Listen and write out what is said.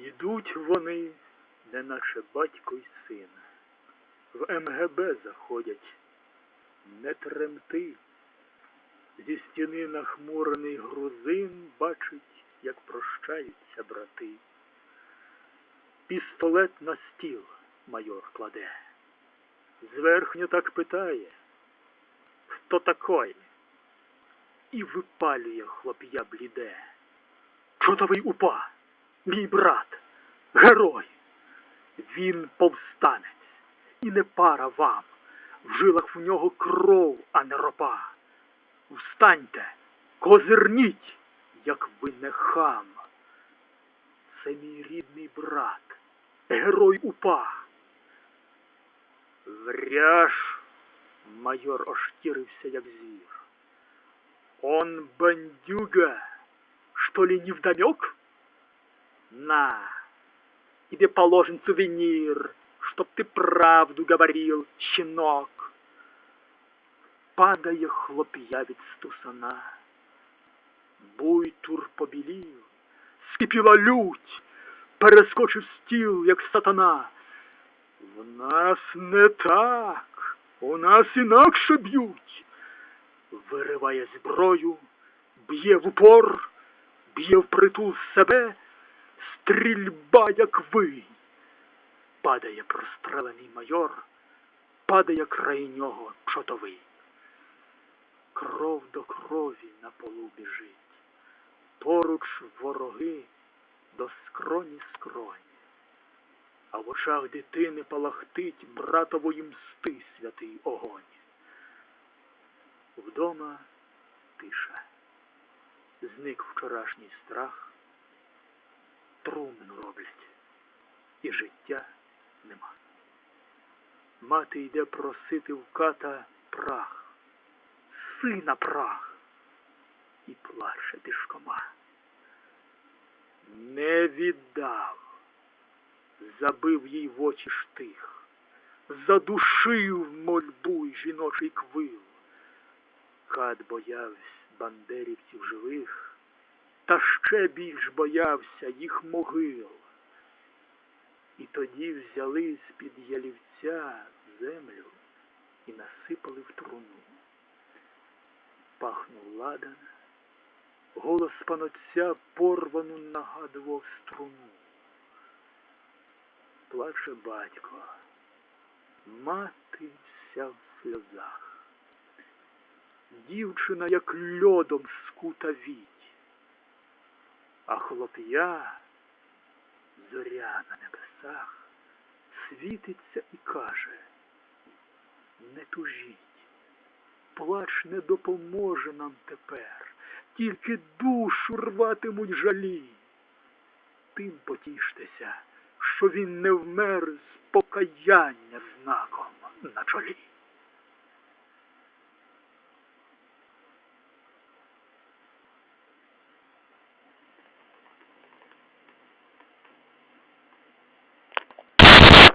Йдуть вони, неначе батько й син. В МГБ заходять. Не тремти. Зі стіни нахмурений грузин бачить, як прощаються брати. Пістолет на стіл майор кладе. Зверхньо так питає, хто такой? І випалює хлоп'я бліде. Чотовий упа, мій брат, герой. Він повстанець, і не пара вам. В жилах в нього кров, а не ропа. Встаньте, козирніть, як ви не хам. Це мій рідний брат, герой упа. Вряж, майор ошкірився, як звір. Он бандюга, что ли, не невдомек? На, тебе положен сувенир, чтоб ты правду говорил, щенок. Падає хлоп'я від стусана. Буйтур побілів, скипіла лють, перескочив стіл, як сатана. В нас не так, у нас інакше б'ють. Вириває зброю, б'є в упор, б'є в притул себе, стрільба, як вий. Падає прострелений майор, падає край нього чотовий. Кров до крові на полу біжить, поруч вороги до скроні скроні, а в очах дитини палахтить братової мсти святий огонь. Вдома тиша. Зник вчорашній страх, трумну роблять, і життя нема. Мати йде просити в ката прах, сина прах, і плаче дишкома. Не віддав, забив їй в очі штих, задушив мольбу й жіночий квил. Кат боявсь бандерівців живих, та ще більш боявся їх могил. І тоді взяли з-під ялівця землю і насипали в труну. Пахнув ладан, голос панотця порвану нагадував струну. Плаче батько, мати вся в сльозах дівчина, як льодом скута віть, а хлоп'я, зоря на небесах, світиться і каже, не тужіть, плач не допоможе нам тепер, тільки душу рватимуть жалі. Тим потіштеся, що він не вмер з покаяння знаком на чолі.